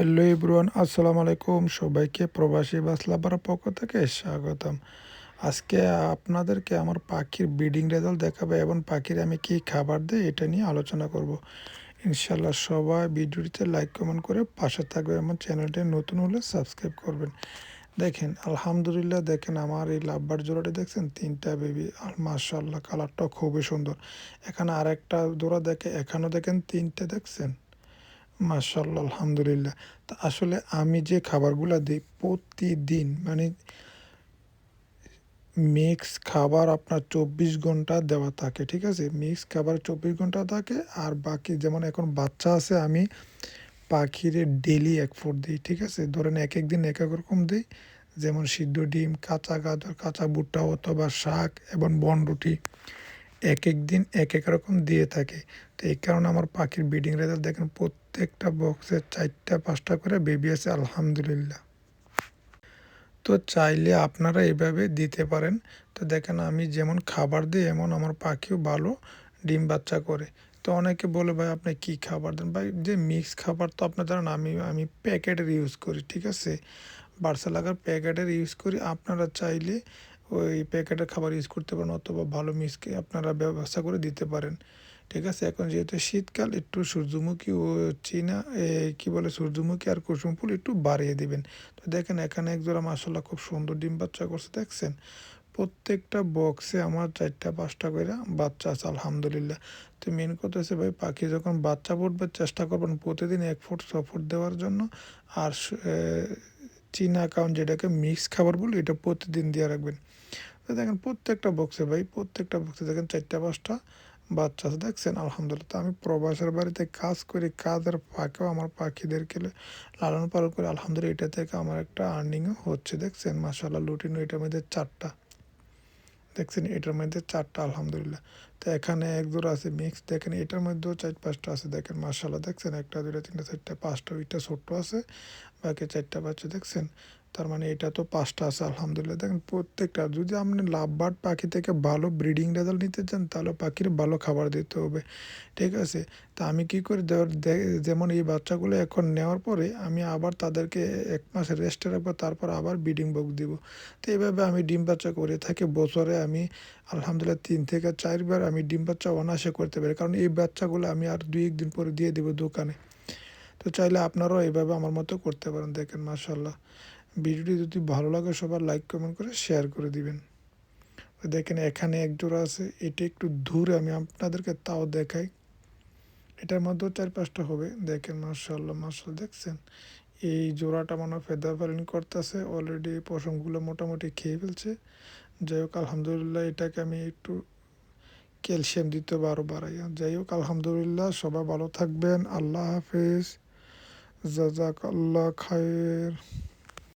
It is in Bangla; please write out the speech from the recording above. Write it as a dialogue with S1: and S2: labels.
S1: হ্যালো এভরিওয়ান, আসসালামু আলাইকুম। সবাইকে প্রবাসী বাসলাবার পক্ষ থেকে স্বাগতম। আজকে আপনাদেরকে আমার পাখির ব্রিডিং রেজাল্ট দেখাবে এবং পাখির আমি কি খাবার দিই এটা নিয়ে আলোচনা করব। ইনশাল্লাহ সবাই ভিডিওটিতে লাইক কমেন্ট করে পাশে থাকবে আমার চ্যানেলটি নতুন হলে সাবস্ক্রাইব করবেন। দেখেন, আলহামদুলিল্লাহ দেখেন আমার এই লাভবার জোড়াটি দেখছেন, তিনটা বেবি আর মার্শাল্লাহ কালারটা খুবই সুন্দর। এখানে আরেকটা জোড়া দেখে, এখানেও দেখেন তিনটে দেখছেন। মাশাল্লাহ আলহামদুলিল্লাহ। তা আসলে আমি যে খাবারগুলো দিই প্রতিদিন মানে মিক্স খাবার আপনার চব্বিশ ঘণ্টা দেওয়া থাকে, ঠিক আছে? মিক্স খাবার চব্বিশ ঘণ্টা থাকে, আর বাকি যেমন এখন বাচ্চা আছে, আমি পাখিরে ডেলি এক ফুট দিই, ঠিক আছে? ধরেন এক এক দিন এক এক রকম দিই, যেমন সিদ্ধ ডিম, কাঁচা গাজর, কাঁচা ভুট্টা অথবা শাক এবং বনরুটি। এক এক দিন এক এক রকম দিয়ে থাকে। তো এই কারণে আমার পাখির ব্রিডিং রেজাল্ট দেখেন প্রত্যেকটা বক্সে চারটা, পাঁচটা করে বেবি আছে, আলহামদুলিল্লাহ। তো চাইলে আপনারা এভাবে দিতে পারেন। তো দেখেন আমি যেমন খাবার দিই, এমন আমার পাখিও ভালো ডিম বাচ্চা করে। তো অনেকে বলে, ভাই, আপনি কি খাবার দেন? ভাই, যে মিক্স খাবার তো আপনার জানেন, আমি আমি প্যাকেটের ইউজ করি, ঠিক আছে? বার্সালাগার প্যাকেটের ইউজ করি। আপনারা চাইলে ওই প্যাকেটের খাবার ইউজ করতে পারেন অথবা ভালো মিক্সকে আপনারা ব্যবস্থা করে দিতে পারেন। ঠিক আছে? এখন যেহেতু শীতকাল, একটু সূর্যমুখী ও চীনা কি বলে, সূর্যমুখী আর কুসুম ফুল একটু বাড়িয়ে দিবেন। তো দেখেন, এখানে একজোড়া মাসাল্লাহ খুব সুন্দর ডিম বাচ্চা করছে, দেখছেন? প্রত্যেকটা বক্সে আমার চারটা, পাঁচটা করে বাচ্চা আছে, আলহামদুলিল্লাহ। তো মেন কথা হচ্ছে ভাই, পাখি যখন বাচ্চা ফুটবে, চেষ্টা করবেন প্রতিদিন এক ফুট, ছ ফুট দেওয়ার জন্য। আর চীনা কাউন যেটাকে মিক্স খাবার বলি, এটা প্রতিদিন দিয়ে রাখবেন। দেখেন, প্রত্যেকটা বক্সে ভাই, প্রত্যেকটা বক্সে দেখেন চারটা, পাঁচটা বাচ্চা দেখছেন? আলহামদুলিল্লাহ, তো আমি প্রবাসের বাড়িতে কাজ করি, কাজের ফাঁকেও আমার পাখিদেরকে লালন পালন করে। আলহামদুলিল্লাহ, এটা থেকে আমার একটা আর্নিংও হচ্ছে, দেখছেন? মাসাল্লাহ লুটিনো এটার মধ্যে চারটা। দেখছেন, এটার মধ্যে চারটা আলহামদুলিল্লাহ। তো এখানে এক আছে মিক্স দেখেন এটার মধ্যেও চার পাঁচটা আছে, দেখেন মার্শাল্লাহ দেখছেন একটা দুটা তিনটা, চারটা, পাঁচটা ওইটা ছোট্ট আছে, বাকি চারটা বাচ্চা, দেখছেন? তার মানে এটা তো পাঁচটা আছে, আলহামদুলিল্লাহ। দেখেন প্রত্যেকটা, যদি আপনি লাভবার্ড পাখি থেকে ভালো ব্রিডিং রেজাল্ট নিতে চান, তাহলে পাখির ভালো খাবার দিতে হবে, ঠিক আছে? তা আমি কি করি যেমন এই বাচ্চাগুলো এখন নেওয়ার পরে আমি আবার তাদেরকে এক মাস রেস্টে রাখব, তারপর আবার ব্রিডিং বক দিব। তো এইভাবে আমি ডিম বাচ্চা করে থাকি, বছরে আমি আলহামদুলিল্লাহ তিন থেকে চারবার আমি ডিম বাচ্চা অনায়াসে করতে পারি, কারণ এই বাচ্চাগুলো আমি আর দুই একদিন পরে দিয়ে দেবো দোকানে। তো চাইলে আপনারাও এভাবে আমার মতো করতে পারেন, দেখেন মাসাল্লাহ ভিডিওটি যদি ভালো লাগে, সবার লাইক কমেন্ট করে শেয়ার করে দিবেন। দেখেন এখানে এক জোড়া আছে, এটি একটু দূরে আমি আপনাদেরকে তাও দেখাই। এটার মধ্যেও চার পাঁচটা হবে। দেখেন মার্শাল্লাহ মার্শাল দেখছেন? এই জোড়াটা মনে ফেদা ফালিং করতেছে অলরেডি পশমগুলো মোটামুটি খেয়ে ফেলছে। যাই হোক, আলহামদুলিল্লাহ এটাকে আমি একটু ক্যালসিয়াম দিতে হবে আরও বাড়াই। যাই হোক, আলহামদুলিল্লাহ, সবাই ভালো থাকবেন, আল্লাহ হাফিজ জাজাক আল্লাহ খায়ের।